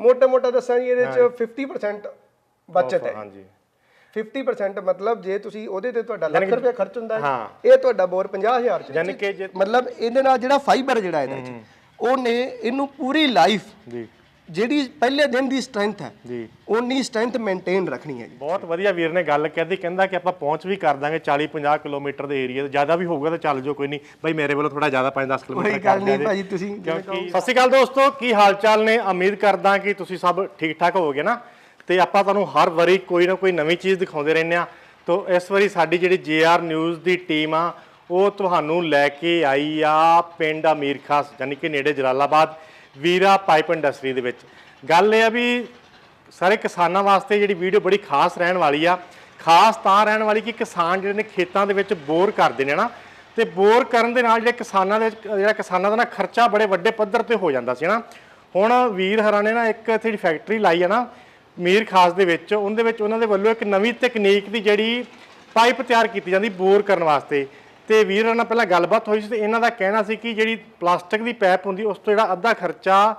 ਮੋਟਾ ਮੋਟਾ ਦੱਸਾਂ ਜੀ ਇਹਦੇ ਚ 50% ਬਚਤ ਹੈ। ਹਾਂਜੀ। 50% ਮਤਲਬ ਜੇ ਤੁਸੀਂ ਉਹਦੇ ਤੇ ਤੁਹਾਡਾ ਲੱਖ ਰੁਪਏ ਖਰਚ ਹੁੰਦਾ ਹੈ। ਇਹ ਤੁਹਾਡਾ ਬੋਰ 50000 ਚ ਯਾਨੀ ਕਿ ਮਤਲਬ ਇਹਦੇ ਨਾਲ ਜਿਹੜਾ ਫਾਈਬਰ ਜਿਹੜਾ ਇਹਦੇ ਚ ਉਹਨੇ ਇਹਨੂੰ ਪੂਰੀ ਲਾਈਫ ਜੀ। ਜਿਹੜੀ ਪਹਿਲੇ ਦਿਨ ਦੀ ਸਟਰੈਂਥ ਹੈ ਜੀ। ਉਨੀ ਸਟਰੈਂਥ ਮੇਨਟੇਨ ਰੱਖਣੀ ਹੈ ਜੀ। ਬਹੁਤ ਵਧੀਆ ਵੀਰ ਨੇ ਗੱਲ ਕਹਿੰਦੀ ਕਹਿੰਦਾ ਕਿ ਆਪਾਂ ਪਹੁੰਚ ਵੀ ਕਰ ਦਾਂਗੇ 40 50 ਕਿਲੋਮੀਟਰ ਦੇ ਏਰੀਆ ਤੇ। ਜ਼ਿਆਦਾ ਵੀ ਹੋਊਗਾ ਤਾਂ ਚੱਲ ਜਾਓ ਕੋਈ ਨਹੀਂ। ਬਾਈ ਮੇਰੇ ਵੱਲੋਂ ਥੋੜਾ ਜ਼ਿਆਦਾ 5-10 ਕਿਲੋਮੀਟਰ ਕੋਈ ਗੱਲ ਨਹੀਂ ਭਾਜੀ ਤੁਸੀਂ ਕਿਉਂਕਿ ਸਤਿ ਸ਼੍ਰੀ ਅਕਾਲ ਦੋਸਤੋ ਕੀ ਹਾਲ ਚਾਲ ਨੇ? ਉਮੀਦ ਕਰਦਾ ਕਿ ਤੁਸੀਂ ਸਭ ਠੀਕ ਠਾਕ ਹੋਵੋਗੇ ਨਾ। ਤੇ ਆਪਾਂ ਤੁਹਾਨੂੰ ਹਰ ਵਾਰੀ ਕੋਈ ਨਾ ਕੋਈ ਨਵੀਂ ਚੀਜ਼ ਦਿਖਾਉਂਦੇ ਰਹਿੰਦੇ ਆ ਤੋਂ ਇਸ ਵਾਰੀ ਸਾਡੀ ਜਿਹੜੀ ਜੇਆਰ ਨਿਊਜ਼ ਦੀ ਟੀਮ ਆ ਉਹ ਤੁਹਾਨੂੰ ਲੈ ਕੇ ਆਈ ਆ ਪਿੰਡ ਅਮੀਰ ਖਾਸ ਯਾਨੀ ਕਿ ਨੇੜੇ ਜਲਾਲਾਬਾਦ। ਵੀਰਾ ਪਾਈਪ ਇੰਡਸਟਰੀ ਦੇ ਵਿੱਚ। ਗੱਲ ਇਹ ਆ ਵੀ ਸਾਰੇ ਕਿਸਾਨਾਂ ਵਾਸਤੇ ਜਿਹੜੀ ਵੀਡੀਓ ਬੜੀ ਖਾਸ ਰਹਿਣ ਵਾਲੀ ਆ। ਖਾਸ ਤਾਂ ਰਹਿਣ ਵਾਲੀ ਕਿ ਕਿਸਾਨ ਜਿਹੜੇ ਨੇ ਖੇਤਾਂ ਦੇ ਵਿੱਚ ਬੋਰ ਕਰਦੇ ਨੇ ਨਾ ਤੇ ਬੋਰ ਕਰਨ ਦੇ ਨਾਲ ਜਿਹੜੇ ਕਿਸਾਨਾਂ ਦੇ ਜਿਹੜਾ ਕਿਸਾਨਾਂ ਦਾ ਨਾ ਖਰਚਾ ਬੜੇ ਵੱਡੇ ਪੱਧਰ ਤੇ ਹੋ ਜਾਂਦਾ ਸੀ ਨਾ ਹੁਣ ਵੀਰ ਹਰਾਂ ਨੇ ਨਾ ਇੱਕ ਇੱਥੇ ਜਿਹੜੀ ਫੈਕਟਰੀ ਲਾਈ ਆ ਨਾ, ਮੀਰ ਖਾਸ ਦੇ ਵਿੱਚ, ਉਹਦੇ ਵਿੱਚ ਉਹਨਾਂ ਦੇ ਵੱਲੋਂ ਇੱਕ ਨਵੀਂ ਤਕਨੀਕ ਦੀ ਜਿਹੜੀ ਪਾਈਪ ਤਿਆਰ ਕੀਤੀ ਜਾਂਦੀ ਬੋਰ ਕਰਨ ਵਾਸਤੇ। ਤੇ ਵੀਰ ਨਾਲ ਪਹਿਲਾਂ ਗੱਲਬਾਤ ਹੋਈ ਸੀ ਤੇ ਇਹਨਾਂ ਦਾ ਕਹਿਣਾ ਸੀ ਕਿ ਜਿਹੜੀ ਪਲਾਸਟਿਕ ਦੀ ਪਾਈਪ ਹੁੰਦੀ ਉਸ ਤੋਂ ਜਿਹੜਾ ਅੱਧਾ ਖਰਚਾ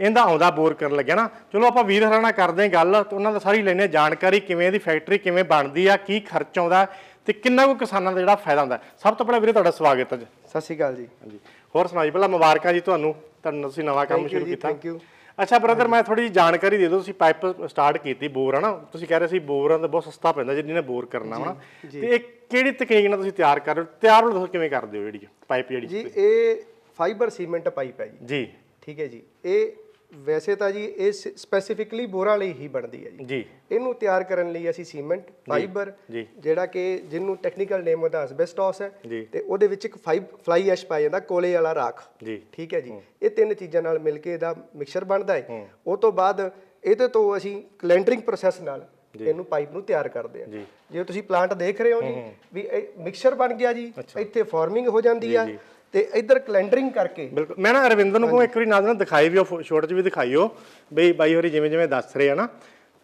ਇਹਦਾ ਆਉਂਦਾ ਬੋਰ ਕਰਨ ਲੱਗਿਆ ਨਾ। ਚਲੋ ਆਪਾਂ ਵੀਰ ਨਾਲ ਕਰਦੇ ਹਾਂ ਗੱਲ ਤੇ ਉਹਨਾਂ ਦਾ ਸਾਰੀ ਲੈਣੇ ਜਾਣਕਾਰੀ ਕਿਵੇਂ ਦੀ ਫੈਕਟਰੀ ਕਿਵੇਂ ਬਣਦੀ ਆ ਕੀ ਖਰਚ ਆਉਂਦਾ ਤੇ ਕਿੰਨਾ ਕੁ ਕਿਸਾਨਾਂ ਦਾ ਜਿਹੜਾ ਫਾਇਦਾ ਹੁੰਦਾ। ਸਭ ਤੋਂ ਪਹਿਲਾਂ ਵੀਰੇ ਤੁਹਾਡਾ ਸਵਾਗਤ ਹੈ ਜੀ। ਸਤਿ ਸ਼੍ਰੀ ਅਕਾਲ ਜੀ। ਹਾਂਜੀ। ਹੋਰ ਸੁਣਾਓ ਜੀ ਪਹਿਲਾਂ ਮੁਬਾਰਕਾਂ ਜੀ ਤੁਹਾਨੂੰ। ਤੁਹਾਨੂੰ ਤੁਸੀਂ ਨਵਾਂ ਕੰਮ ਸ਼ੁਰੂ ਕੀਤਾ। thank you। ਅੱਛਾ ਬ੍ਰਦਰ ਮੈਂ ਥੋੜੀ ਜਿਹੀ ਜਾਣਕਾਰੀ ਦੇ ਦਿਓ ਤੁਸੀਂ ਪਾਈਪ ਸਟਾਰਟ ਕੀਤੀ ਬੋਰ ਹਨਾ? ਤੁਸੀਂ ਕਹਿ ਰਹੇ ਸੀ ਬੋਰਾਂ ਦਾ ਬਹੁਤ ਸਸਤਾ ਪੈਂਦਾ ਜਿਹਨੇ ਬੋਰ ਕਰਨਾ ਹਨਾ? ਤੇ ਇਹ ਕਿਹੜੀ ਤਕਨੀਕ ਨਾਲ ਤੁਸੀਂ ਤਿਆਰ ਕਰ ਰਹੇ ਹੋ? ਤਿਆਰ ਤੁਸੀਂ ਕਿਵੇਂ ਕਰਦੇ ਹੋ ਜਿਹੜੀ ਪਾਈਪ ਜਿਹੜੀ ਜੀ ਇਹ ਫਾਈਬਰ ਸੀਮੈਂਟ ਪਾਈਪ ਹੈ ਜੀ। ਜੀ। ਠੀਕ ਹੈ ਜੀ। ਇਹ ਵੈਸੇ ਤਾਂ ਜੀ ਇਹ ਸਪੈਸੀਫਿਕਲੀ ਬੋਰਾਂ ਲਈ ਹੀ ਬਣਦੀ ਹੈ ਜੀ। ਜੀ। ਇਹਨੂੰ ਤਿਆਰ ਕਰਨ ਲਈ ਅਸੀਂ ਸੀਮੈਂਟ ਫਾਈਬਰ। ਜਿਹੜਾ ਕਿ ਜਿਹਨੂੰ ਟੈਕਨੀਕਲ ਨੇਮ ਉਹਦਾ ਐਸਬੈਸਟੋਸ ਹੈ। ਤੇ ਉਹਦੇ ਵਿੱਚ ਇੱਕ ਫਾਈਬ ਫਲਾਈ ਐਸ਼ ਪਾਇਆ ਜਾਂਦਾ ਕੋਲੇ ਵਾਲਾ ਰਾਖ। ਜੀ। ਠੀਕ ਹੈ ਜੀ। ਇਹ ਤਿੰਨ ਚੀਜ਼ਾਂ ਨਾਲ ਮਿਲ ਕੇ ਇਹਦਾ ਮਿਕਸਚਰ ਬਣਦਾ ਹੈ। ਉਹ ਤੋਂ ਬਾਅਦ ਇਹਦੇ ਤੋਂ ਅਸੀਂ ਕਲੈਂਡਰਿੰਗ ਪ੍ਰੋਸੈਸ ਨਾਲ ਇਹਨੂੰ ਪਾਈਪ ਨੂੰ ਤਿਆਰ ਕਰਦੇ ਜੀ। ਜੇ ਤੁਸੀਂ ਪਲਾਂਟ ਦੇਖ ਰਹੇ ਹੋ ਜੀ ਵੀ ਇਹ ਮਿਕਸਚਰ ਬਣ ਗਿਆ ਜੀ ਇੱਥੇ ਫਾਰਮਿੰਗ ਹੋ ਜਾਂਦੀ ਆ। ਤੇ ਇੱਧਰ ਕਲੈਂਡਰਿੰਗ ਕਰਕੇ ਬਿਲਕੁਲ। ਮੈਂ ਨਾ ਅਰਵਿੰਦਰ ਨੂੰ ਕਹੂੰ ਇੱਕ ਵਾਰੀ ਨਾਲ ਨਾਲ ਦਿਖਾਈ ਵੀ ਉਹ ਸ਼ੋਰਟ 'ਚ ਵੀ ਦਿਖਾਈਓ। ਬਈ ਬਾਈ ਹੋਰੀ ਜਿਵੇਂ ਜਿਵੇਂ ਦੱਸ ਰਹੇ ਆ ਨਾ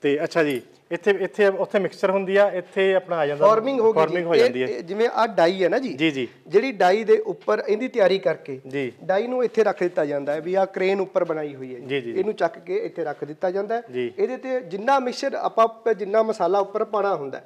ਤੇ ਅੱਛਾ ਜੀ ਇੱਥੇ ਇੱਥੇ ਉੱਥੇ ਮਿਕਸਚਰ ਹੁੰਦੀ ਆ ਇੱਥੇ ਆਪਣਾ ਆ ਜਾਂਦਾ ਫਾਰਮਿੰਗ ਹੋ ਗਈ ਫਾਰਮਿੰਗ ਹੋ ਜੀ। ਇਹ- ਜਾਂਦੀ ਹੈ। ਇਹ ਜਿਵੇਂ ਆ ਡਾਈ ਹੈ ਨਾ ਜੀ ਜੀ ਜੀ। ਜਿਹੜੀ ਡਾਈ ਦੇ ਉੱਪਰ ਇਹਦੀ ਤਿਆਰੀ ਕਰਕੇ ਜੀ। ਡਾਈ ਨੂੰ ਇੱਥੇ ਰੱਖ ਦਿੱਤਾ ਜਾਂਦਾ ਹੈ ਵੀ ਆ ਕ੍ਰੇਨ ਉੱਪਰ ਬਣਾਈ ਹੋਈ ਹੈ ਇਹਨੂੰ ਚੱਕ ਕੇ ਇੱਥੇ ਰੱਖ ਦਿੱਤਾ ਜਾਂਦਾ ਹੈ। ਇਹਦੇ ਤੇ ਜਿੰਨਾ ਮਿਕਸਚਰ ਆਪਾਂ ਜਿੰਨਾ ਮਸਾਲਾ ਉੱਪਰ ਪਾਣਾ ਹੁੰਦਾ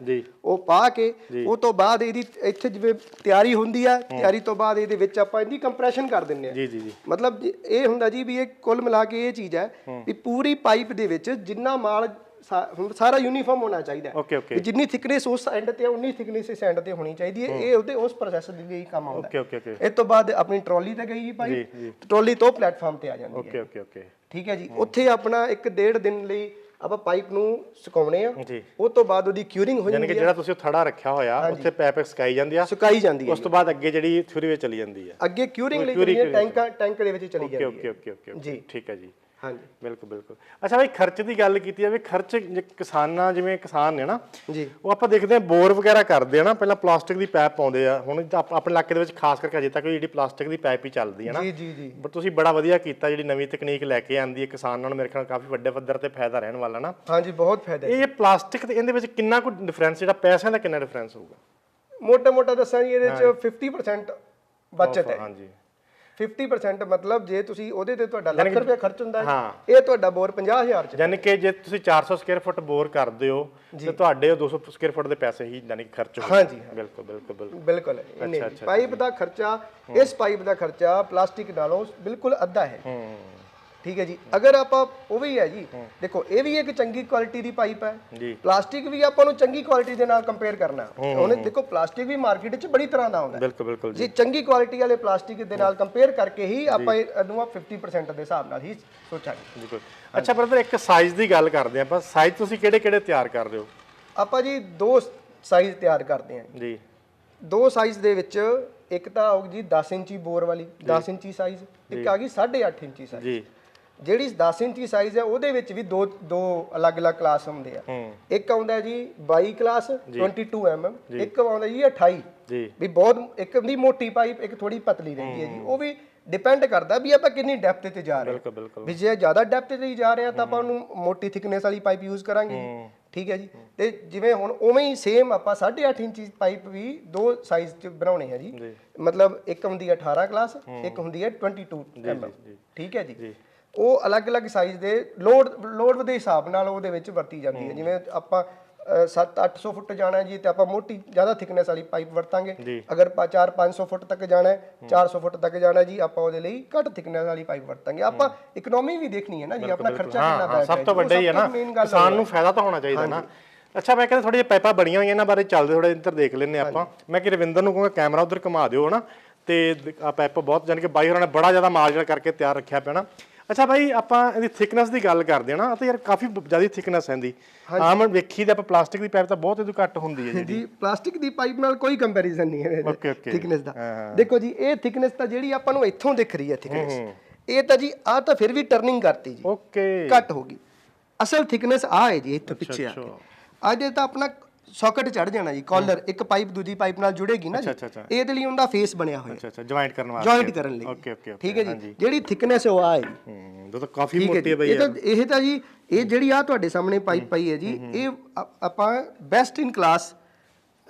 ਉਹ ਪਾ ਕੇ ਉਹ ਤੋਂ ਬਾਅਦ ਇਹਦੀ ਇੱਥੇ ਜਿਵੇਂ ਤਿਆਰੀ ਹੁੰਦੀ ਆ ਤਿਆਰੀ ਤੋਂ ਬਾਅਦ ਇਹਦੇ ਵਿੱਚ ਆਪਾਂ ਇਹਦੀ ਕੰਪਰੈਸ਼ਨ ਕਰ ਦਿੰਨੇ ਆ ਜੀ ਜੀ ਜੀ। ਮਤਲਬ ਇਹ ਹੁੰਦਾ ਜੀ ਵੀ ਇਹ ਕੁੱਲ ਮਿਲਾ ਕੇ ਇਹ ਚੀਜ਼ ਹੈ ਵੀ ਪੂਰੀ ਪਾਈਪ ਦੇ ਵਿੱਚ ਜਿੰਨਾ ਮਾਲ ਸਾਰਾ ਯੂਨੀਫਾਰਮ ਹੋਣਾ ਚਾਹੀਦਾ ਹੈ। ਓਕੇ ਓਕੇ ਜਿੰਨੀ ਥਿਕਨੈਸ ਉਸ ਐਂਡ ਤੇ ਉਨੀ ਥਿਕਨੈਸ ਇਸ ਐਂਡ ਤੇ ਹੋਣੀ ਚਾਹੀਦੀ ਹੈ। ਇਹ ਉਹਦੇ ਉਸ ਪ੍ਰੋਸੈਸ ਦੇ ਲਈ ਕੰਮ ਆਉਂਦਾ ਓਕੇ ਓਕੇ ਓਕੇ ਇਸ ਤੋਂ ਬਾਅਦ ਆਪਣੀ ਟਰਾਲੀ ਤੇ ਗਈ ਜੀ ਭਾਈ। ਟਰਾਲੀ ਤੋਂ ਪਲੇਟਫਾਰਮ ਤੇ ਆ ਜਾਂਦੀ ਹੈ। ਓਕੇ ਓਕੇ ਓਕੇ ਠੀਕ ਹੈ ਜੀ। ਉੱਥੇ ਆਪਣਾ ਇੱਕ ਡੇਢ ਦਿਨ ਲਈ ਆਪਾਂ ਪਾਈਪ ਨੂੰ ਸੁਕਾਉਣੇ ਆ। ਉਹ ਤੋਂ ਬਾਅਦ ਉਹਦੀ ਕਿਊਰਿੰਗ ਹੋ ਯਾਨੀ ਜਾਂਦੀ ਕਿ ਹੈ। ਜਿਹੜਾ ਤੁਸੀਂ ਥੜਾ ਰੱਖਿਆ ਹੋਇਆ ਉੱਥੇ ਪੈਪ ਸਕਾਈ ਜਾਂਦੀ ਆ। ਸੁਕਾਈ ਜਾਂਦੀ ਹੈ ਉਸ ਤੋਂ ਬਾਅਦ ਅੱਗੇ ਜਿਹੜੀ ਥਿਊਰੀ ਵਿੱਚ ਚਲੀ ਜਾਂਦੀ ਆ ਅੱਗੇ ਕਿਊਰਿੰਗ ਲਈ ਜਿਹੜੀ ਟੈਂਕ ਟੈਂਕ ਦੇ ਵਿੱਚ ਚਲੀ ਓਕੇ ਜਾਂਦੀ ਓਕੇ ਹੈ ਓਕੇ ਓਕੇ ਜੀ। ਠੀਕ ਹੈ ਜੀ। ਹਾਂਜੀ। ਬਿਲਕੁਲ ਬਿਲਕੁਲ। ਅੱਛਾ ਬਈ ਖਰਚ ਦੀ ਗੱਲ ਕੀਤੀ ਜਾਵੇ ਖਰਚ ਜੇ ਕਿਸਾਨਾਂ ਜਿਵੇਂ ਕਿਸਾਨ ਨੇ ਨਾ ਜੀ। ਉਹ ਆਪਾਂ ਦੇਖਦੇ ਹਾਂ ਬੋਰ ਵਗੈਰਾ ਕਰਦੇ ਆ ਨਾ ਪਹਿਲਾਂ ਪਲਾਸਟਿਕ ਦੀ ਪਾਈਪ ਪਾਉਂਦੇ ਆ। ਹੁਣ ਤਾਂ ਆਪ- ਆਪਣੇ ਇਲਾਕੇ ਦੇ ਵਿੱਚ ਖਾਸ ਕਰਕੇ ਅਜੇ ਤੱਕ ਜਿਹੜੀ ਪਲਾਸਟਿਕ ਦੀ ਪਾਈਪ ਹੀ ਚੱਲਦੀ ਹੈ ਨਾ। ਜੀ ਜੀ ਜੀ। ਬਟ ਤੁਸੀਂ ਬੜਾ ਵਧੀਆ ਕੀਤਾ ਜਿਹੜੀ ਨਵੀਂ ਤਕਨੀਕ ਲੈ ਕੇ ਆਂਦੀ ਹੈ ਕਿਸਾਨਾਂ ਨੂੰ ਮੇਰੇ ਖਿਆਲ ਕਾਫੀ ਵੱਡੇ ਪੱਧਰ ਤੇ ਫਾਇਦਾ ਰਹਿਣ ਵਾਲਾ ਨਾ। ਹਾਂਜੀ ਬਹੁਤ ਫਾਇਦਾ ਹੈ ਇਹ ਪਲਾਸਟਿਕ ਤੇ ਇਹਦੇ ਵਿੱਚ ਕਿੰਨਾ ਕੁ ਡਿਫਰੈਂਸ ਜਿਹੜਾ ਪੈਸਿਆਂ ਦਾ ਕਿੰਨਾ ਡਿਫਰੈਂਸ ਹੋਊਗਾ? ਮੋਟਾ ਮੋਟਾ ਦੱਸਾਂ ਜੀ ਇਹਦੇ ਚ 50% ਬਚਤ ਹੈ। ਹਾਂਜੀ। 50% ਮਤਲਬ ਜੇ ਤੁਸੀਂ ਉਹਦੇ ਤੇ ਤੁਹਾਡਾ ਲੱਖ ਰੁਪਏ ਖਰਚ ਹੁੰਦਾ ਹੈ। ਇਹ ਤੁਹਾਡਾ ਬੋਰ 50000 ਚ ਯਾਨੀ ਕਿ ਜੇ ਤੁਸੀਂ 400 ਸਕੁਅਰ ਫੁੱਟ ਬੋਰ ਕਰਦੇ ਹੋ ਤੇ ਤੁਹਾਡੇ ਉਹ 200 ਸਕੁਅਰ ਫੁੱਟ ਦੇ ਪੈਸੇ ਹੀ ਯਾਨੀ ਕਿ ਖਰਚ ਹੋ ਹਾਂਜੀ, ਬਿਲਕੁਲ ਬਿਲਕੁਲ ਬਿਲਕੁਲ। ਪਾਈਪ ਦਾ ਖਰਚਾ ਇਸ ਪਾਈਪ ਦਾ ਖਰਚਾ ਪਲਾਸਟਿਕ ਨਾਲੋਂ ਬਿਲਕੁਲ ਅੱਧਾ ਹੈ। ਹੂੰ। ਠੀਕ ਹੈ ਜੀ। ਅਗਰ ਆਪਾਂ ਉਹ ਵੀ ਹੈ ਜੀ ਦੇਖੋ ਇਹ ਵੀ ਇੱਕ ਚੰਗੀ ਕੁਆਲਿਟੀ ਦੀ ਪਾਈਪ ਹੈ। ਪਲਾਸਟਿਕ ਵੀ ਆਪਾਂ ਨੂੰ ਚੰਗੀ ਕੁਆਲਿਟੀ ਦੇ ਨਾਲ ਕੰਪੇਅਰ ਕਰਨਾ। ਉਹਨੇ ਦੇਖੋ ਪਲਾਸਟਿਕ ਵੀ ਮਾਰਕੀਟ ਵਿੱਚ ਬੜੀ ਤਰ੍ਹਾਂ ਦਾ ਆਉਂਦਾ ਹੈ। ਬਿਲਕੁਲ ਬਿਲਕੁਲ ਜੀ। ਚੰਗੀ ਕੁਆਲਿਟੀ ਵਾਲੇ ਪਲਾਸਟਿਕ ਦੇ ਨਾਲ ਕੰਪੇਅਰ ਕਰਕੇ ਹੀ ਆਪਾਂ ਇਹਨੂੰ ਆ 50% ਦੇ ਹਿਸਾਬ ਨਾਲ ਹੀ ਸੋਚਾਂਗੇ। ਬਿਲਕੁਲ। ਅੱਛਾ ਬ੍ਰਦਰ ਇੱਕ ਸਾਈਜ਼ ਦੀ ਗੱਲ ਕਰਦੇ ਆਪਾਂ। ਸਾਈਜ਼ ਤੁਸੀਂ ਕਿਹੜੇ ਕਿਹੜੇ ਤਿਆਰ ਕਰਦੇ ਹੋ? ਆਪਾਂ ਜੀ ਦੋ ਸਾਈਜ਼ ਤਿਆਰ ਕਰਦੇ ਹਾਂ। ਜੀ। ਦੋ ਸਾਈਜ਼ ਦੇ ਵਿੱਚ ਇੱਕ ਤਾਂ ਆਊਗੀ ਜੀ 10 ਇੰਚੀ ਬੋਰ ਵਾਲੀ 10 ਇੰਚੀ ਸਾਈਜ਼ ਇੱਕ ਆ ਗਈ 8.5 ਇੰਚੀ ਸਾਈਜ਼ ਜੀ। ਜਿਹੜੀ 10 ਇੰਚੀ ਸਾਈਜ਼ ਹੈ ਉਹਦੇ ਵਿੱਚ ਵੀ ਦੋ ਦੋ ਅਲੱਗ-ਅਲੱਗ ਕਲਾਸ ਹੁੰਦੇ ਆ। ਹੂੰ। ਇੱਕ ਆਉਂਦਾ ਜੀ 22 ਕਲਾਸ 22 mm ਇੱਕ ਆਉਂਦਾ ਜੀ 28 ਜੀ। ਵੀ ਬਹੁਤ ਇੱਕ ਦੀ ਮੋਟੀ ਪਾਈਪ ਇੱਕ ਥੋੜੀ ਪਤਲੀ ਰਹਿੰਦੀ ਹੈ ਜੀ। ਉਹ ਵੀ ਡਿਪੈਂਡ ਕਰਦਾ ਵੀ ਆਪਾਂ ਕਿੰਨੀ ਡੈਪਥ ਤੇ ਜਾ ਰਹੇ ਹਾਂ। ਬਿਲਕੁਲ ਬਿਲਕੁਲ। ਵੀ ਜੇ ਜ਼ਿਆਦਾ ਡੈਪਥ ਤੇ ਜਾ ਰਹੇ ਆ ਤਾਂ ਆਪਾਂ ਉਹਨੂੰ ਮੋਟੀ ਥਿਕਨੈਸ ਵਾਲੀ ਪਾਈਪ ਯੂਜ਼ ਕਰਾਂਗੇ। ਠੀਕ ਹੈ ਜੀ। ਤੇ ਜਿਵੇਂ ਹੁਣ ਉਵੇਂ ਹੀ ਸੇਮ ਆਪਾਂ 8.5 ਇੰਚੀ ਪਾਈਪ ਵੀ ਦੋ ਸਾਈਜ਼ ਚ ਬਣਾਉਣੇ ਆ ਜੀ। ਮਤਲਬ ਇੱਕ ਹੁੰਦੀ ਹੈ 18 ਕਲਾਸ ਇੱਕ ਹੁੰਦੀ ਹੈ 22 mm ਠੀਕ ਹੈ ਜੀ। ਉਹ ਅਲੱਗ-ਅਲੱਗ ਸਾਈਜ਼ ਦੇ ਲੋਡ ਲੋਡ ਦੇ ਹਿਸਾਬ ਨਾਲ ਉਹਦੇ ਵਿੱਚ ਵਰਤੀ ਜਾਂਦੀ ਹੈ। ਜਿਵੇਂ ਆਪਾਂ 7-800 ਫੁੱਟ ਜਾਣਾ ਹੈ ਜੀ ਤੇ ਆਪਾਂ ਮੋਟੀ ਜ਼ਿਆਦਾ ਥਿਕਨੈਸ ਵਾਲੀ ਪਾਈਪ ਵਰਤਾਂਗੇ। ਅਗਰ 4-500 ਫੁੱਟ ਤੱਕ ਜਾਣਾ ਹੈ 400 ਫੁੱਟ ਤੱਕ ਜਾਣਾ ਹੈ ਜੀ ਆਪਾਂ ਉਹਦੇ ਲਈ ਘੱਟ ਥਿਕਨੈਸ ਵਾਲੀ ਪਾਈਪ ਵਰਤਾਂਗੇ। ਆਪਾਂ ਇਕਨੋਮੀ ਵੀ ਦੇਖਣੀ ਹੈ ਨਾ ਜੀ ਆਪਣਾ ਖਰਚਾ ਕਿੰਨਾ ਹਾਂ ਬੈਠ ਸਭ ਤੋਂ ਵੱਡਾ ਹੀ ਹੈ ਨਾ ਕਿਸਾਨ ਨੂੰ ਫਾਇਦਾ ਤਾਂ ਹੋਣਾ ਚਾਹੀਦਾ ਨਾ। ਅੱਛਾ ਮੈਂ ਕਹਿੰਦਾ ਥੋੜੀ ਜਿਹੀ ਪਾਈਪਾਂ ਬਣੀਆਂ ਹੋਈਆਂ ਇਹਨਾਂ ਬਾਰੇ ਚੱਲਦੇ ਥੋੜੇ ਇੱਧਰ ਦੇਖ ਲੈਂਦੇ ਆਪਾਂ। ਮੈਂ ਕਿ ਰਵਿੰਦਰ ਨੂੰ ਕਹੂੰਗਾ ਕੈਮਰਾ ਉਧਰ ਘੁਮਾ ਦਿਓ ਹਨਾ ਤੇ ਆ ਪਾਈਪ ਬਹੁਤ ਜਾਨ ਕਿ ਬਾਈ ਹੋਰਾਂ ਨੇ ਬੜਾ ਜ਼ਿਆਦਾ ਮਾਲ ਜਿਹੜਾ ਕਰਕੇ ਤਿਆਰ ਰੱਖਿਆ ਪਿਆ ਨਾ। ਅੱਛਾ ਭਾਈ ਆਪਾਂ ਇਹਦੀ ਥਿਕਨੈਸ ਦੀ ਗੱਲ ਕਰਦੇ ਹਾਂ ਨਾ ਤਾਂ ਯਾਰ ਕਾਫੀ ਜ਼ਿਆਦਾ ਥਿਕਨੈਸ ਹੈ ਇਹਦੀ। ਆਮ ਵੇਖੀ ਤੇ ਆਪਾਂ ਪਲਾਸਟਿਕ ਦੀ ਪਾਈਪ ਤਾਂ ਬਹੁਤ ਇਹਦੋਂ ਘੱਟ ਹੁੰਦੀ ਹੈ ਜਿਹੜੀ ਜੀ ਪਲਾਸਟਿਕ ਦੀ ਪਾਈਪ ਨਾਲ ਕੋਈ ਕੰਪੈਰੀਜ਼ਨ ਨਹੀਂ ਹੈ Okay, okay. ਥਿਕਨੈਸ ਦਾ। ਦੇਖੋ ਜੀ ਇਹ ਥਿਕਨੈਸ ਤਾਂ ਜਿਹੜੀ ਆਪਾਂ ਨੂੰ ਇੱਥੋਂ ਦਿਖ ਰਹੀ ਹੈ ਥਿਕਨੈਸ ਇਹ ਤਾਂ ਜੀ ਆ ਤਾਂ ਫਿਰ ਵੀ ਟਰਨਿੰਗ ਕਰਤੀ ਜੀ। ਓਕੇ ਘੱਟ ਹੋ ਗਈ। ਅਸਲ ਥਿਕਨੈਸ ਆ ਹੈ ਜੀ ਇੱਥੇ ਪਿੱਛੇ ਆ ਕੇ। ਅੱਜ ਇਹ ਤਾਂ ਆਪਣਾ ਸੌਕਟ ਚੜ ਜਾਣਾ ਜੀ ਕਾਲਰ ਇੱਕ ਪਾਈਪ ਦੂਜੀ ਪਾਈਪ ਨਾਲ ਜੁੜੇਗੀ ਨਾ ਜੀ। ਇਹਦੇ ਲਈ ਉਹਦਾ ਫੇਸ ਬਣਿਆ ਹੋਇਆ। ਅੱਛਾ ਅੱਛਾ ਜੁਆਇੰਟ ਕਰਨ ਵਾਸਤੇ। ਜੁਆਇੰਟ ਕਰਨ ਲਈ। ਓਕੇ ਓਕੇ ਠੀਕ ਹੈ ਜੀ? ਜਿਹੜੀ ਥਿਕਨੈਸ ਉਹ ਆ ਹੈ ਹੂੰ ਤਾਂ ਕਾਫੀ ਮੋਟੀ ਹੈ ਬਈ ਇਹ ਤਾਂ ਇਹ ਤਾਂ ਜੀ ਇਹ ਜਿਹੜੀ ਆ ਤੁਹਾਡੇ ਸਾਹਮਣੇ ਪਾਈਪ ਪਈ ਹੈ ਜੀ ਇਹ ਆਪਾਂ ਬੈਸਟ ਇਨ ਕਲਾਸ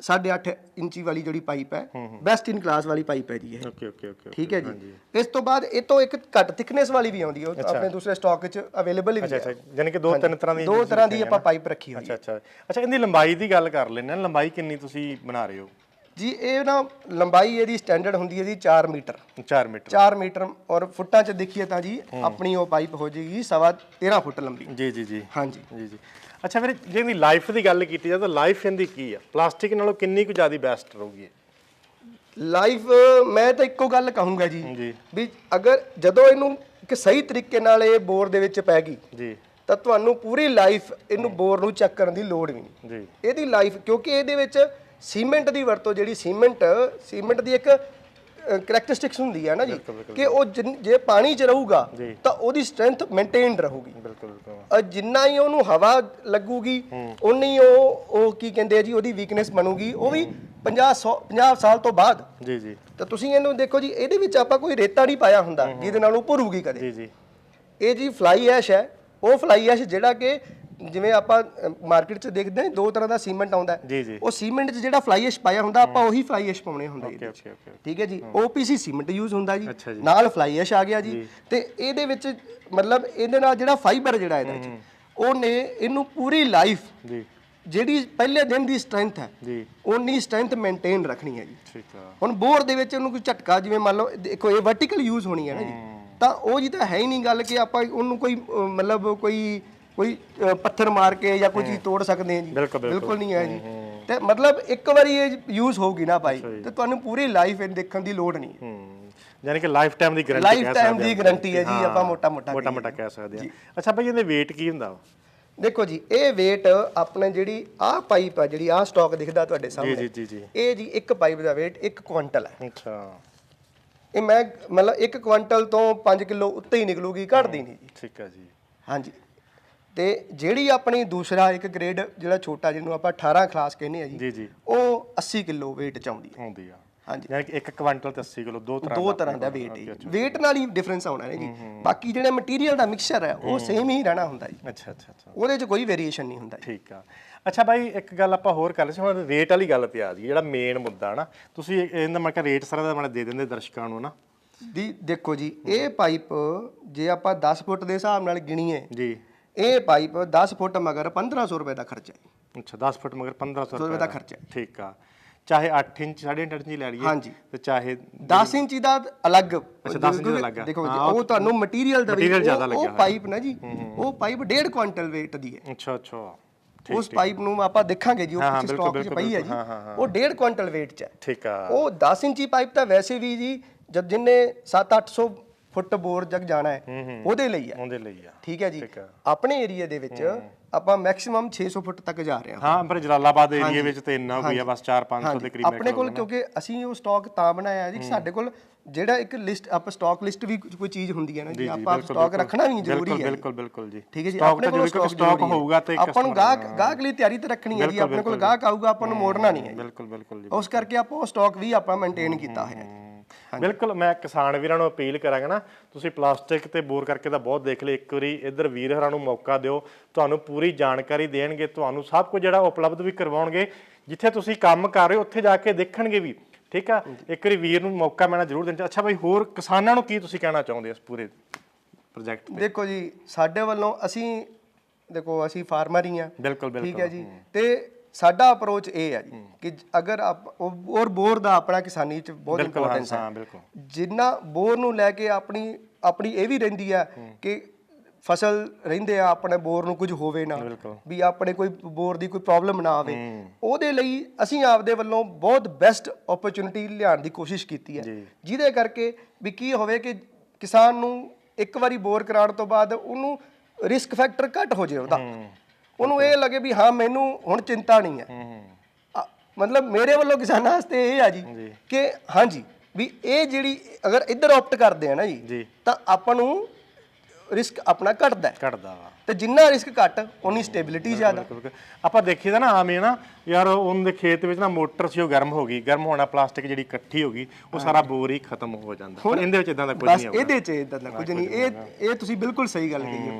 8.5 ਇੰਚੀ ਵਾਲੀ ਜਿਹੜੀ ਪਾਈਪ ਹੈ ਬੈਸਟ ਇਨ ਕਲਾਸ ਵਾਲੀ ਪਾਈਪ ਹੈ ਜੀ ਇਹ। ਓਕੇ ਓਕੇ ਓਕੇ ਠੀਕ ਹੈ ਜੀ? ਇਸ ਤੋਂ ਬਾਅਦ ਇਹ ਤੋਂ ਇੱਕ ਘੱਟ ਥਿਕਨੈਸ ਵਾਲੀ ਵੀ ਆਉਂਦੀ ਹੈ ਆਪਣੇ ਦੂਸਰੇ ਸਟਾਕ ਵਿੱਚ ਅਵੇਲੇਬਲ ਵੀ ਹੈ ਅੱਛਾ ਯਾਨੀ ਕਿ ਦੋ ਤਿੰਨ ਤਰ੍ਹਾਂ ਦੀ ਦੋ ਤਰ੍ਹਾਂ ਦੀ ਆਪਾਂ ਪਾਈਪ ਰੱਖੀ ਹੋਈ ਅੱਛਾ ਅੱਛਾ। ਅੱਛਾ ਇਹਦੀ ਲੰਬਾਈ ਦੀ ਗੱਲ ਕਰ ਹਾਂ। ਲੰਬਾਈ ਕਿੰਨੀ ਤੁਸੀਂ ਬਣਾ ਰਹੇ ਹੋ? ਜੀ ਇਹ ਨਾ ਲੰਬਾਈ ਇਹਦੀ ਸਟੈਂਡਰਡ ਹੁੰਦੀ ਹੈ ਜੀ 4 ਮੀਟਰ। 4 ਮੀਟਰ। 4 ਮੀਟਰ ਔਰ ਫੁੱਟਾਂ 'ਚ ਦੇਖੀਏ ਤਾਂ ਜੀ ਆਪਣੀ ਉਹ ਪਾਈਪ ਹੋ ਜਾਏਗੀ ਸਵਾ 13 ਫੁੱਟ ਲੰਬੀ। ਜੀ ਜੀ ਜੀ। ਹਾਂਜੀ। ਜੀ ਜੀ। ਅੱਛਾ ਫਿਰ ਜੇ ਇਹਦੀ ਲਾਈਫ ਦੀ ਗੱਲ ਕੀਤੀ ਜਾਵੇ ਤਾਂ ਲਾਈਫ ਇਹਦੀ ਕੀ ਆ? ਪਲਾਸਟਿਕ ਨਾਲੋਂ ਕਿੰਨੀ ਕੁ ਜ਼ਿਆਦਾ ਬੈਸਟ ਰਹੂਗੀ? ਲਾਈਫ ਮੈਂ ਤਾਂ ਇੱਕੋ ਗੱਲ ਕਹੂੰਗਾ ਜੀ ਵੀ ਅਗਰ ਜਦੋਂ ਇਹਨੂੰ ਇੱਕ ਸਹੀ ਤਰੀਕੇ ਨਾਲ ਇਹ ਬੋਰ ਦੇ ਵਿੱਚ ਪੈ ਗਈ ਜੀ। ਤਾਂ ਤੁਹਾਨੂੰ ਪੂਰੀ ਲਾਈਫ ਇਹਨੂੰ ਬੋਰ ਨੂੰ ਚੈੱਕ ਕਰਨ ਦੀ ਲੋੜ ਵੀ ਨਹੀਂ। ਜੀ। ਇਹਦੀ ਲਾਈਫ ਕਿਉਂਕਿ ਇਹਦੇ ਵਿੱਚ ਸੀਮੈਂਟ ਦੀ ਵਰਤੋਂ ਜਿਹੜੀ ਸੀਮੈਂਟ ਸੀਮੈਂਟ ਦੀ ਇੱਕ ਕਰੈਕਟਰਿਸਟਿਕਸ ਹੁੰਦੀ ਹੈ ਨਾ ਜੀ ਕਿ ਉਹ ਜੇ ਪਾਣੀ 'ਚ ਰਹੂਗਾ ਤਾਂ ਉਹਦੀ ਸਟਰੈਂਥ ਮੇਨਟੇਨਡ ਰਹੂਗੀ। ਬਿਲਕੁਲ ਜਿੰਨਾ ਹੀ ਉਹਨੂੰ ਹਵਾ ਲੱਗੂਗੀ ਉਨੀ ਹੀ ਉਹ ਉਹ ਕੀ ਕਹਿੰਦੇ ਆ ਜੀ ਉਹਦੀ ਵੀਕਨੈਸ ਬਣੂਗੀ। ਉਹ ਵੀ 50 100 50 ਸਾਲ ਤੋਂ ਬਾਅਦ। ਜੀ ਜੀ। ਤਾਂ ਤੁਸੀਂ ਇਹਨੂੰ ਦੇਖੋ ਜੀ ਇਹਦੇ ਵਿੱਚ ਆਪਾਂ ਕੋਈ ਰੇਤਾ ਨਹੀਂ ਪਾਇਆ ਹੁੰਦਾ ਜਿਹਦੇ ਨਾਲ ਉਹ ਭਰੂਗੀ ਕਦੇ। ਜੀ ਜੀ। ਇਹ ਜੀ ਫਲਾਈ ਐਸ਼ ਹੈ। ਉਹ ਫਲਾਈ ਐਸ਼ ਜਿਹੜਾ ਕਿ ਜਿਵੇਂ ਆਪਾਂ ਮਾਰਕੀਟ 'ਚ ਦੇਖਦੇ ਹਾਂ ਦੋ ਤਰ੍ਹਾਂ ਦਾ ਸੀਮੈਂਟ ਆਉਂਦਾ ਉਹ ਸੀਮੈਂਟ 'ਚ ਜਿਹੜਾ ਫਲਾਈ ਐਸ਼ ਪਾਇਆ ਹੁੰਦਾ ਆਪਾਂ ਉਹੀ ਫਲਾਈ ਐਸ਼ ਪਾਉਣੇ ਹੁੰਦਾ ਜੀ ਠੀਕ ਹੈ ਜੀ? OPC ਸੀਮੈਂਟ ਯੂਜ਼ ਹੁੰਦਾ ਜੀ। ਨਾਲ ਫਲਾਈ ਐਸ਼ ਆ ਗਿਆ ਜੀ। ਤੇ ਇਹਦੇ ਵਿੱਚ ਮਤਲਬ ਇਹਦੇ ਨਾਲ ਜਿਹੜਾ ਫਾਈਬਰ ਜਿਹੜਾ ਇਹਦੇ ਵਿੱਚ ਉਹਨੇ ਇਹਨੂੰ ਪੂਰੀ ਲਾਈਫ ਜੀ। ਜਿਹੜੀ ਪਹਿਲੇ ਦਿਨ ਦੀ ਸਟਰੈਂਥ ਹੈ ਜੀ। ਉਨੀ ਸਟਰੈਂਥ ਮੇਨਟੇਨ ਰੱਖਣੀ ਹੈ ਜੀ। ਠੀਕ ਆ। ਹੁਣ ਬੋਰ ਦੇ ਵਿੱਚ ਉਹਨੂੰ ਕੋਈ ਝਟਕਾ ਜਿਵੇਂ ਮੰਨ ਲਓ ਦੇਖੋ ਇਹ ਵਰਟੀਕਲ ਯੂਜ਼ ਹੋਣੀ ਹੈ ਨਾ ਜੀ। ਤਾਂ ਉਹ ਜੀ ਤਾਂ ਹੈ ਹੀ ਨਹੀਂ ਗੱਲ ਕਿ ਆਪਾਂ ਉਹਨੂੰ ਕੋਈ ਮਤਲਬ ਕੋਈ ਕੋਈ ਪੱਥਰ ਮਾਰ ਕੇ ਜਾਂ ਕੋਈ ਚੀਜ਼ ਤੋੜ ਸਕਦੇ ਹਾਂ ਜੀ। ਬਿਲਕੁਲ, ਨਹੀਂ ਹੈ ਜੀ। ਤੇ ਮਤਲਬ ਇੱਕ ਵਾਰੀ ਇਹ ਯੂਜ਼ ਹੋਊਗੀ ਨਾ ਭਾਈ। ਤੇ ਤੁਹਾਨੂੰ ਪੂਰੀ ਲਾਈਫ ਇਹ ਦੇਖਣ ਦੀ ਲੋੜ ਨਹੀਂ। ਹੈ ਹੂੰ ਯਾਨੀ ਕਿ ਲਾਈਫ ਟਾਈਮ ਦੀ ਗਾਰੰਟੀ ਲਾਈਫ ਟਾਈਮ ਦੀ ਗਾਰੰਟੀ ਹੈ ਜੀ ਆਪਾਂ ਮੋਟਾ ਮੋਟਾ ਮੋਟਾ ਮੋਟਾ ਕਹਿ ਸਕਦੇ ਆ ਅੱਛਾ ਭਾਈ ਇਹਦੇ weight ਕੀ ਹੁੰਦਾ? ਦੇਖੋ ਜੀ ਇਹ weight ਆਪਣੇ ਜਿਹੜੀ ਆਹ ਪਾਈਪ ਆ ਜਿਹੜੀ ਆਹ ਸਟਾਕ ਦਿਖਦਾ ਤੁਹਾਡੇ ਸਾਹਮਣੇ। ਜੀ ਜੀ ਜੀ। ਇਹ ਜੀ ਇੱਕ ਪਾਈਪ ਦਾ weight 1 ਕੁਇੰਟਲ ਹੈ। ਅੱਛਾ। ਇਹ ਮੈਂ ਮਤਲਬ 1 ਕੁਇੰਟਲ ਤੋਂ 5 ਕਿਲੋ ਉੱਤੇ ਹੀ ਨਿਕਲੂਗੀ ਘਟਦੀ ਨਹੀਂ ਜੀ। ਠੀਕ ਆ ਜੀ। ਹਾਂਜੀ। ਤੇ ਜਿਹੜੀ ਆਪਣੀ ਦੂਸਰਾ ਇੱਕ ਗ੍ਰੇਡ ਜਿਹੜਾ ਛੋਟਾ ਜਿਹਨੂੰ ਆਪਾਂ 18 ਕਲਾਸ ਕਹਿੰਦੇ ਆ ਜੀ ਜੀ ਜੀ। ਉਹ 80 ਕਿਲੋ weight ਚ ਆਉਂਦੀ ਹੈ। ਹੁੰਦੀ ਆ। ਹਾਂਜੀ। ਯਾਨੀ ਕਿ 1 ਕੁਇੰਟਲ ਤੇ 80 ਕਿਲੋ ਦੋ ਤਰ੍ਹਾਂ ਦੋ ਤਰ੍ਹਾਂ ਦਾ weight ਹੈ ਜੀ। weight ਨਾਲ ਹੀ ਡਿਫਰੈਂਸ ਆਉਣਾ ਹੈ ਜੀ। ਬਾਕੀ ਜਿਹੜੇ ਮਟੀਰੀਅਲ ਦਾ ਮਿਕਸਚਰ ਹੈ ਉਹ ਸੇਮ ਹੀ ਰਹਿਣਾ ਹੁੰਦਾ ਜੀ। ਅੱਛਾ ਅੱਛਾ ਅੱਛਾ। ਉਹਦੇ 'ਚ ਕੋਈ ਵੇਰੀਏਸ਼ਨ ਨਹੀਂ ਹੁੰਦਾ ਜੀ। ਠੀਕ ਆ। ਅੱਛਾ ਭਾਈ ਇੱਕ ਗੱਲ ਆਪਾਂ ਹੋਰ ਕਰ ਲਈ ਸੀ ਹੁਣ ਰੇਟ ਵਾਲੀ ਗੱਲ ਤੇ ਆ ਗਈ ਜਿਹੜਾ ਮੇਨ ਮੁੱਦਾ ਨਾ। ਤੁਸੀਂ ਇਹ- ਇਹਦਾ ਮੈਂ ਕਿਹਾ ਰੇਟ ਸਾਰਾ ਦਾ ਮੈਂ ਦੇ ਦਿੰਦੇ ਦਰਸ਼ਕਾਂ ਨੂੰ ਨਾ। ਦੀ ਦੇਖੋ ਜੀ ਇਹ ਪਾਈਪ ਜੇ ਆਪਾਂ 10 ਫੁੱਟ ਦੇ ਹਿਸਾਬ ਨਾਲ ਗਿਣੀਏ ਜੀ। ਇਹ ਪਾਈਪ 10 ਫੁੱਟ ਮਗਰ 1500 ਰੁਪਏ ਦਾ ਖਰਚਾ ਹੈ। ਅੱਛਾ 10 ਫੁੱਟ ਮਗਰ 1500 ਰੁਪਏ ਦਾ ਖਰਚਾ ਹੈ। ਠੀਕ ਆ। ਚਾਹੇ 8 ਇੰਚ 8.5 ਇੰਚ ਲੈ ਲਈਏ ਹਾਂਜੀ। ਤੇ ਚਾਹੇ 10 ਇੰਚੀ ਦਾ ਅਲੱਗ। ਅੱਛਾ, 10 ਇੰਚੀ ਦਾ ਅਲੱਗ ਆ। ਦੇਖੋ ਜੀ ਹਾਂ, ਉਹ ਤੁਹਾਨੂੰ ਮਟੀਰੀਅਲ ਦਾ ਜ਼ਿਆਦਾ ਉਹ- ਲੱਗਿਆ ਉਹ ਪਾਈਪ ਨਾ ਜੀ ਉਹ ਪਾਈਪ 1.5 ਕੁਇੰਟਲ weight ਦੀ ਹੈ। ਅੱਛਾ ਅੱਛਾ। ਉਸ ਪਾਈਪ ਨੂੰ ਆਪਾਂ ਦੇਖਾਂਗੇ ਜੀ ਉਹ ਬਿਲਕੁਲ, ਸਟਾਕ 'ਚ ਪਈ ਹੈ ਜੀ। ਉਹ 1.5 ਕੁਇੰਟਲ weight 'ਚ ਹੈ। ਠੀਕ ਆ। ਉਹ 10 ਇੰਚੀ ਪਾਈਪ ਤਾਂ ਵੈਸੇ ਵੀ ਜੀ ਜਦ ਜਿੰਨੇ 7-800 ਫੁੱਟ ਬੋਰ ਤੱਕ ਜਾਣਾ ਹੈ। ਉਹਦੇ ਲਈ ਹੈ। ਉਹਦੇ ਲਈ ਆ ਠੀਕ ਹੈ ਜੀ। ਆ। ਆਪਣੇ ਏਰੀਆ ਦੇ ਵਿੱਚ ਆਪਾਂ ਮੈਕਸਿਮਮ 600 ਫੁੱਟ ਤੱਕ ਜਾ ਰਹੇ ਹਾਂ। ਹਾਂ ਪਰ ਜਲਾਲਾਬਾਦ ਏਰੀਆ ਵਿੱਚ ਤੇ ਇੰਨਾ ਕੋਈ ਆ ਬਸ 4-500 ਦੇ ਕਰੀਬ ਆਪਣੇ ਕੋਲ ਕਿਉਂਕਿ ਅਸੀਂ ਉਹ ਸਟਾਕ ਤਾਂ ਬਣਾਇਆ ਜੀ ਸਾਡੇ ਕੋਲ ਜਿਹੜਾ ਇੱਕ ਲਿਸਟ ਆਪਾਂ ਸਟਾਕ ਲਿਸਟ ਵੀ ਕੋਈ ਚੀਜ਼ ਹੁੰਦੀ ਹੈ ਨਾ ਜੀ ਆਪਾਂ ਸਟਾਕ ਰੱਖਣਾ ਵੀ ਜ਼ਰੂਰੀ ਹੈ। ਬਿਲਕੁਲ ਬਿਲਕੁਲ ਜੀ। ਠੀਕ ਹੈ ਜੀ ਆਪਣੇ ਕੋਲ ਸਟਾਕ ਹੋਊਗਾ ਤੇ ਆਪਾਂ ਨੂੰ ਗਾਹਕ ਗਾਹਕ ਲਈ ਤਿਆਰੀ ਤੇ ਰੱਖਣੀ ਹੈ ਜੀ ਆਪਣੇ ਕੋਲ ਗਾਹਕ ਆਊਗਾ ਆਪਾਂ ਨੂੰ ਮੋੜਨਾ ਨਹੀਂ ਹੈ। ਬਿਲਕੁਲ ਬਿਲਕੁਲ ਜੀ ਉਸ ਕਰਕੇ ਆਪਾਂ ਉਹ ਸਟਾਕ ਵੀ ਆਪਾਂ ਮੇਨਟੇਨ ਕੀਤਾ ਹੋਇਆ ਹੈ। ਬਿਲਕੁਲ ਮੈਂ ਕਿਸਾਨ ਵੀਰਾਂ ਨੂੰ ਅਪੀਲ ਕਰਾਂਗਾ ਨਾ ਤੁਸੀਂ ਪਲਾਸਟਿਕ ਤੇ ਬੋਰ ਕਰਕੇ ਤਾਂ ਬਹੁਤ ਦੇਖ ਲਿਆ ਇੱਕ ਵਾਰੀ ਇੱਧਰ ਵੀਰ ਹਰਾਂ ਨੂੰ ਮੌਕਾ ਦਿਓ ਤੁਹਾਨੂੰ ਪੂਰੀ ਜਾਣਕਾਰੀ ਦੇਣਗੇ ਤੁਹਾਨੂੰ ਸਭ ਕੁਝ ਜਿਹੜਾ ਉਪਲਬਧ ਵੀ ਕਰਵਾਉਣਗੇ ਜਿੱਥੇ ਤੁਸੀਂ ਕੰਮ ਕਰ ਰਹੇ ਹੋ ਉੱਥੇ ਜਾ ਕੇ ਦੇਖਣਗੇ ਵੀ ਠੀਕ ਆ? ਇੱਕ ਵਾਰੀ ਵੀਰ ਨੂੰ ਮੌਕਾ ਮੈਨਾਂ ਜ਼ਰੂਰ ਦੇਣਾ ਅੱਛਾ ਭਾਈ ਹੋਰ ਕਿਸਾਨਾਂ ਨੂੰ ਕੀ ਤੁਸੀਂ ਕਹਿਣਾ ਚਾਹੁੰਦੇ ਇਸ ਪੂਰੇ ਪ੍ਰੋਜੈਕਟ ਦੇਖੋ ਜੀ ਸਾਡੇ ਵੱਲੋਂ ਅਸੀਂ ਦੇਖੋ ਅਸੀਂ ਫਾਰਮਰ ਹੀ ਆ। ਬਿਲਕੁਲ ਠੀਕ ਹੈ ਜੀ। ਤੇ ਸਾਡਾ ਅਪਰੋਚ ਇਹ ਹੈ ਜੀ ਕਿ ਅਗਰ ਆਪ ਔਰ ਬੋਰ ਦਾ ਆਪਣਾ ਕਿਸਾਨੀ ਚ ਬਹੁਤ ਇੰਪੋਰਟੈਂਸ ਹੈ ਜਿੰਨਾ ਬੋਰ ਨੂੰ ਲੈ ਕੇ ਆਪਣੀ ਆਪਣੀ ਇਹ ਵੀ ਰਹਿੰਦੀ ਹੈ ਕਿ ਫਸਲ ਰਹਿੰਦੇ ਆ ਆਪਣੇ ਬੋਰ ਨੂੰ ਕੁਝ ਹੋਵੇ ਨਾ ਵੀ ਆਪਣੇ ਕੋਈ ਬੋਰ ਦੀ ਕੋਈ ਪ੍ਰੋਬਲਮ ਨਾ ਆਵੇ। ਉਹਦੇ ਲਈ ਅਸੀਂ ਆਪਦੇ ਵੱਲੋਂ ਬਹੁਤ ਬੈਸਟ ਓਪਰਚ्युनिटी ਲਿਆਉਣ ਦੀ ਕੋਸ਼ਿਸ਼ ਕੀਤੀ ਹੈ। ਜਿਹਦੇ ਕਰਕੇ ਵੀ ਕੀ ਹੋਵੇ ਕਿ ਕਿਸਾਨ ਨੂੰ ਇੱਕ ਵਾਰੀ ਬੋਰ ਕਰਾਉਣ ਤੋਂ ਬਾਅਦ ਉਹਨੂੰ ਰਿਸਕ ਫੈਕਟਰ ਘੱਟ ਹੋ ਜਾਵੇ ਉਹਦਾ। ਉਹਨੂੰ ਇਹ ਲੱਗੇ ਵੀ ਹਾਂ ਮੈਨੂੰ ਹੁਣ ਚਿੰਤਾ ਨਹੀਂ ਹੈ। ਮਤਲਬ ਮੇਰੇ ਵੱਲੋਂ ਕਿਸਾਨਾਂ ਵਾਸਤੇ ਇਹ ਆ ਜੀ ਕਿ ਹਾਂਜੀ ਵੀ ਇਹ ਜਿਹੜੀ ਅਗਰ ਇੱਧਰ ਆਪਟ ਕਰਦੇ ਆ ਨਾ ਜੀ। ਤਾਂ ਆਪਾਂ ਨੂੰ ਰਿਸਕ ਆਪਣਾ ਘਟਦਾ ਹੈ। ਘਟਦਾ ਵਾ। ਤੇ ਜਿੰਨਾ ਰਿਸਕ ਘੱਟ ਉਨੀ ਸਟੇਬਿਲਿਟੀ ਜ਼ਿਆਦਾ। ਆਪਾਂ ਦੇਖੀਏ ਤਾਂ ਨਾ ਆਮ ਹੀ ਨਾ ਯਾਰ ਉਹਨਾਂ ਦੇ ਖੇਤ ਵਿੱਚ ਨਾ ਮੋਟਰ ਸੀ ਉਹ ਗਰਮ ਹੋ ਗਈ। ਗਰਮ ਹੋਣਾ ਪਲਾਸਟਿਕ ਜਿਹੜੀ ਇਕੱਠੀ ਹੋ ਗਈ ਉਹ ਸਾਰਾ ਬੋਰ ਹੀ ਖਤਮ ਹੋ ਜਾਂਦਾ। ਪਰ ਇਹਦੇ ਵਿੱਚ ਇਦਾਂ ਦਾ ਕੁਝ ਬਸ ਨਹੀਂ ਇਹਦੇ ਚ ਇਦਾਂ ਦਾ ਕੁਝ ਨਹੀਂ। ਇਹ ਇਹ ਤੁਸੀਂ ਬਿਲਕੁਲ ਸਹੀ ਗੱਲ ਕਹੀ ਹੈ।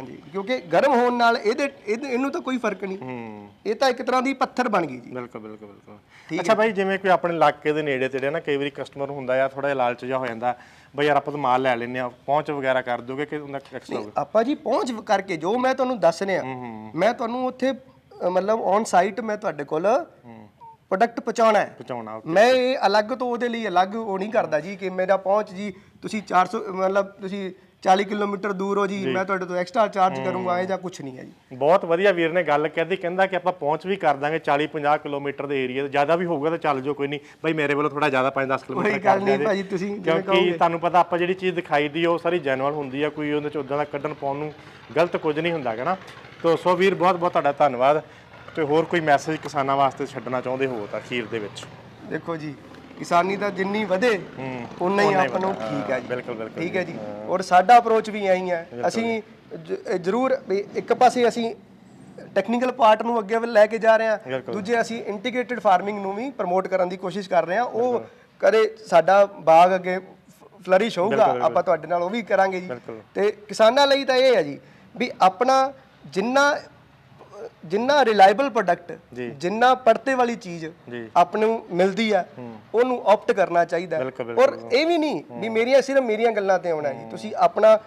ਹਾਂਜੀ ਕਿਉਂਕਿ ਗਰਮ ਹੋਣ ਨਾਲ ਇਹਦੇ ਇਹਦੇ- ਇਹਨੂੰ ਤਾਂ ਕੋਈ ਫ਼ਰਕ ਨਹੀਂ। ਇਹ ਤਾਂ ਇੱਕ ਤਰ੍ਹਾਂ ਦੀ ਪੱਥਰ ਬਣ ਗਈ ਜੀ। ਬਿਲਕੁਲ ਬਿਲਕੁਲ ਬਿਲਕੁਲ। ਅੱਛਾ ਭਾਈ ਜਿਵੇਂ ਕੋਈ ਆਪਣੇ ਇਲਾਕੇ ਦੇ ਨੇੜੇ ਤੇੜੇ ਨਾ ਕਈ ਵਾਰੀ ਕਸਟਮਰ ਹੁੰਦਾ ਆ ਥੋੜਾ ਜਿਹਾ ਲਾਲਚ ਜਿਹਾ ਹੋ ਜਾਂਦਾ ਬਈ ਯਾਰ ਆਪਾਂ ਤਾਂ ਮਾਲ ਲੈ ਲੈਨੇ ਆ ਪਹੁੰਚ ਵਗੈਰਾ ਕਰ ਦੋਗੇ ਕਿ ਉਹਦਾ ਐਕਸਟਰਾ ਹੋਊਗਾ ਆਪਾਂ ਜੀ ਪਹੁੰਚ ਕਰਕੇ ਜੋ ਮੈਂ ਤੁਹਾਨੂੰ ਦੱਸ ਰਿਹਾ ਮੈਂ ਤੁਹਾਨੂੰ ਉੱਥੇ ਅ, ਮਤਲਬ ਔਨ ਸਾਈਟ ਮੈਂ ਤੁਹਾਡੇ ਕੋਲ ਪ੍ਰੋਡਕਟ ਪਹੁੰਚਾਉਣਾ ਹੈ। ਪਹੁੰਚਾਉਣਾ ਮੈਂ ਇਹ ਅਲੱਗ ਤੋਂ ਉਹਦੇ ਲਈ ਅਲੱਗ ਉਹ ਨਹੀਂ ਕਰਦਾ ਜੀ ਕਿ ਮੇਰਾ ਪਹੁੰਚ ਜੀ ਤੁਸੀਂ 400 ਮਤਲਬ ਤੁਸੀਂ 40 ਕਿਲੋਮੀਟਰ ਦੂਰ ਹੋ ਜੀ ਮੈਂ ਤੁਹਾਡੇ ਤੋਂ ਐਕਸਟਰਾ ਚਾਰਜ ਕਰੂੰਗਾ ਇਹ ਜਾਂ ਕੁਝ ਨਹੀਂ ਹੈ ਜੀ। ਬਹੁਤ ਵਧੀਆ ਵੀਰ ਨੇ ਗੱਲ ਕਹਿਦੀ ਕਹਿੰਦਾ ਕਿ ਆਪਾਂ ਪਹੁੰਚ ਵੀ ਕਰ ਦਾਂਗੇ 40 50 ਕਿਲੋਮੀਟਰ ਦੇ ਏਰੀਆ ਤੇ। ਜ਼ਿਆਦਾ ਵੀ ਹੋਊਗਾ ਤਾਂ ਚੱਲ ਜਾਓ ਕੋਈ ਨਹੀਂ। ਬਈ ਮੇਰੇ ਵੱਲੋਂ ਥੋੜਾ ਜ਼ਿਆਦਾ 5-10 ਕਿਲੋਮੀਟਰ ਕੋਈ ਗੱਲ ਨਹੀਂ ਭਾਜੀ ਤੁਸੀਂ ਕਿਉਂਕਿ ਤੁਹਾਨੂੰ ਪਤਾ ਆਪਾਂ ਜਿਹੜੀ ਚੀਜ਼ ਦਿਖਾਈ ਦੀ ਉਹ ਸਾਰੀ ਜੈਨੂਅਲ ਹੁੰਦੀ ਆ ਕੋਈ ਉਹਦੇ ਚ ਉਦਾਂ ਦਾ ਕੱਢਣ ਪਾਉਣ ਨੂੰ ਗਲਤ ਕੁਝ ਨਹੀਂ ਹੁੰਦਾ ਹੈਗਾ ਨਾ। ਤੋ ਸੋ ਵੀਰ ਬਹੁਤ ਬਹੁਤ ਤੁਹਾਡਾ ਧੰਨਵਾਦ। ਤੇ ਹੋਰ ਕੋਈ ਮੈਸੇਜ ਕਿਸਾਨਾਂ ਵਾਸਤੇ ਛੱਡਣਾ ਚਾਹੁੰਦੇ ਹੋ ਤਾਂ ਅਖੀਰ ਦੇ ਵਿੱਚ? ਦੇਖੋ ਜੀ ਕਿਸਾਨੀ ਤਾਂ ਜਿੰਨੀ ਵਧੇ ਉਨਾ ਹੀ ਆਪਾਂ ਨੂੰ ਠੀਕ ਹੈ ਜੀ। ਬਿਲਕੁਲ ਬਿਲਕੁਲ ਠੀਕ ਹੈ ਜੀ। ਔਰ ਸਾਡਾ ਅਪਰੋਚ ਵੀ ਐਂ ਹੀ ਅਸੀਂ ਜ਼ਰੂਰ ਵੀ ਇੱਕ ਪਾਸੇ ਅਸੀਂ ਟੈਕਨੀਕਲ ਪਾਰਟ ਨੂੰ ਅੱਗੇ ਵੱਲ ਲੈ ਕੇ ਜਾ ਰਹੇ ਹਾਂ। ਦੂਜੇ ਅਸੀਂ ਇੰਟੀਗ੍ਰੇਟਿਡ ਫਾਰਮਿੰਗ ਨੂੰ ਵੀ ਪ੍ਰਮੋਟ ਕਰਨ ਦੀ ਕੋਸ਼ਿਸ਼ ਕਰ ਰਹੇ ਹਾਂ। ਉਹ ਕਰੇ ਸਾਡਾ ਬਾਗ ਅੱਗੇ ਫਲਰਿਸ਼ ਹੋਊਗਾ ਆਪਾਂ ਤੁਹਾਡੇ ਨਾਲ ਉਹ ਵੀ ਕਰਾਂਗੇ ਜੀ। ਤੇ ਕਿਸਾਨਾਂ ਲਈ ਤਾਂ ਇਹ ਹੈ ਜੀ ਵੀ ਆਪਣਾ ਜਿੰਨਾ ਜਿੰਨਾ ਰਿਲਾਇਬਲ ਪ੍ਰੋਡਕਟ ਜਿੰਨਾ ਪੜਤੇ ਵਾਲੀ ਚੀਜ਼ ਆਪ ਨੂੰ ਮਿਲਦੀ ਆ ਉਹਨੂੰ ਆਪਟ ਕਰਨਾ ਚਾਹੀਦਾ ਔਰ ਇਹ ਵੀ ਨਹੀਂ ਵੀ ਮੇਰੀਆਂ ਸਿਰਫ ਮੇਰੀਆਂ ਗੱਲਾਂ ਤੇ ਆਉਣਾ ਜੀ। ਤੁਸੀਂ ਆਪਣਾ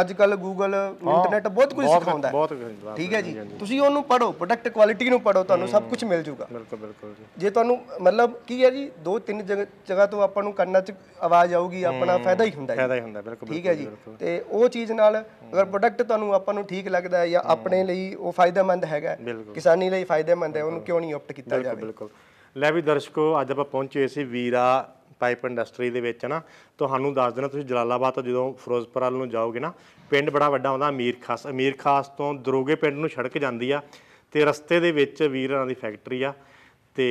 ਅੱਜ ਕੱਲ ਗੂਗਲ ਇੰਟਰਨੈਟ ਬਹੁਤ ਕੁਝ ਸਿਖਾਉਂਦਾ ਹੈ। ਬਹੁਤ ਠੀਕ ਹੈ ਜੀ? ਤੁਸੀਂ ਉਹਨੂੰ ਪੜੋ ਪ੍ਰੋਡਕਟ ਕੁਆਲਿਟੀ ਨੂੰ ਪੜੋ ਤੁਹਾਨੂੰ ਸਭ ਕੁਝ ਮਿਲ ਜਾਊਗਾ ਬਿਲਕੁਲ ਬਿਲਕੁਲ ਜੀ। ਜੇ ਤੁਹਾਨੂੰ ਮਤਲਬ ਕੀ ਹੈ ਜੀ ਦੋ ਤਿੰਨ ਜਗ੍ਹਾ ਤੋਂ ਆਪਾਂ ਨੂੰ ਕੰਨਾਂ 'ਚ ਆਵਾਜ਼ ਆਊਗੀ ਆਪਣਾ ਫਾਇਦਾ ਹੀ ਹੁੰਦਾ ਹੈ। ਫਾਇਦਾ ਹੀ ਹੁੰਦਾ ਬਿਲਕੁਲ ਠੀਕ ਹੈ ਜੀ? ਤੇ ਉਹ ਚੀਜ਼ ਨਾਲ ਅਗਰ ਪ੍ਰੋਡਕਟ ਤੁਹਾਨੂੰ ਆਪਾਂ ਨੂੰ ਠੀਕ ਲੱਗਦਾ ਹੈ ਜਾਂ ਆਪਣੇ ਲਈ ਉਹ ਫਾਇਦੇਮੰਦ ਹੈਗਾ ਕਿਸਾਨੀ ਲਈ ਫਾਇਦੇਮੰਦ ਹੈ ਉਹਨੂੰ ਕਿਉਂ ਨਹੀਂ ਆਪਟ ਕੀਤਾ ਜਾਵੇ? ਬਿਲਕੁਲ। ਲੈ ਵੀ ਦਰਸ਼ਕੋ ਅੱਜ ਆਪਾਂ ਪਹੁੰਚੇ ਸੀ ਵੀਰਾ ਪਾਈਪ ਇੰਡਸਟਰੀ ਦੇ ਵਿੱਚ ਨਾ? ਤੁਹਾਨੂੰ ਦੱਸ ਦੇਣਾ ਤੁਸੀਂ ਜਲਾਲਾਬਾਦ ਤੋਂ ਜਦੋਂ ਫਿਰੋਜ਼ਪੁਰ ਵੱਲ ਨੂੰ ਜਾਓਗੇ ਨਾ, ਪਿੰਡ ਬੜਾ ਵੱਡਾ ਆਉਂਦਾ ਅਮੀਰ ਖਾਸ ਅਮੀਰ ਖਾਸ ਤੋਂ ਦਰੋਗੇ ਪਿੰਡ ਨੂੰ ਸੜਕ ਜਾਂਦੀ ਆ ਤੇ ਰਸਤੇ ਦੇ ਵਿੱਚ ਵੀਰਾਂ ਦੀ ਫੈਕਟਰੀ ਆ। ਤੇ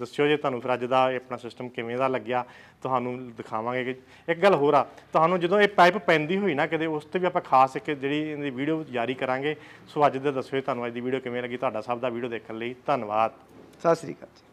ਦੱਸਿਓ ਜੇ ਤੁਹਾਨੂੰ ਫਿਰ ਅੱਜ ਦਾ ਇਹ ਆਪਣਾ ਸਿਸਟਮ ਕਿਵੇਂ ਦਾ ਲੱਗਿਆ, ਤੁਹਾਨੂੰ ਦਿਖਾਵਾਂਗੇ ਕਿ ਇੱਕ ਗੱਲ ਹੋਰ ਆ, ਤੁਹਾਨੂੰ ਜਦੋਂ ਇਹ ਪਾਈਪ ਪੈਂਦੀ ਹੋਈ ਨਾ ਕਦੇ ਉਸ ਤੇ ਵੀ ਆਪਾਂ ਖਾਸ ਇੱਕ ਜਿਹੜੀ ਇਹਦੀ ਵੀਡੀਓ ਜਾਰੀ ਕਰਾਂਗੇ। ਸੋ ਅੱਜ ਦੇ ਦੱਸਿਓ ਤੁਹਾਨੂੰ ਅੱਜ ਦੀ ਵੀਡੀਓ ਕਿਵੇਂ ਲੱਗੀ, ਤੁਹਾਡਾ ਸਭ ਦਾ ਵੀਡੀਓ ਦੇਖਣ ਲਈ ਧੰਨਵਾਦ। ਸਤਿ ਸ੍ਰੀ ਅਕਾਲ ਜੀ।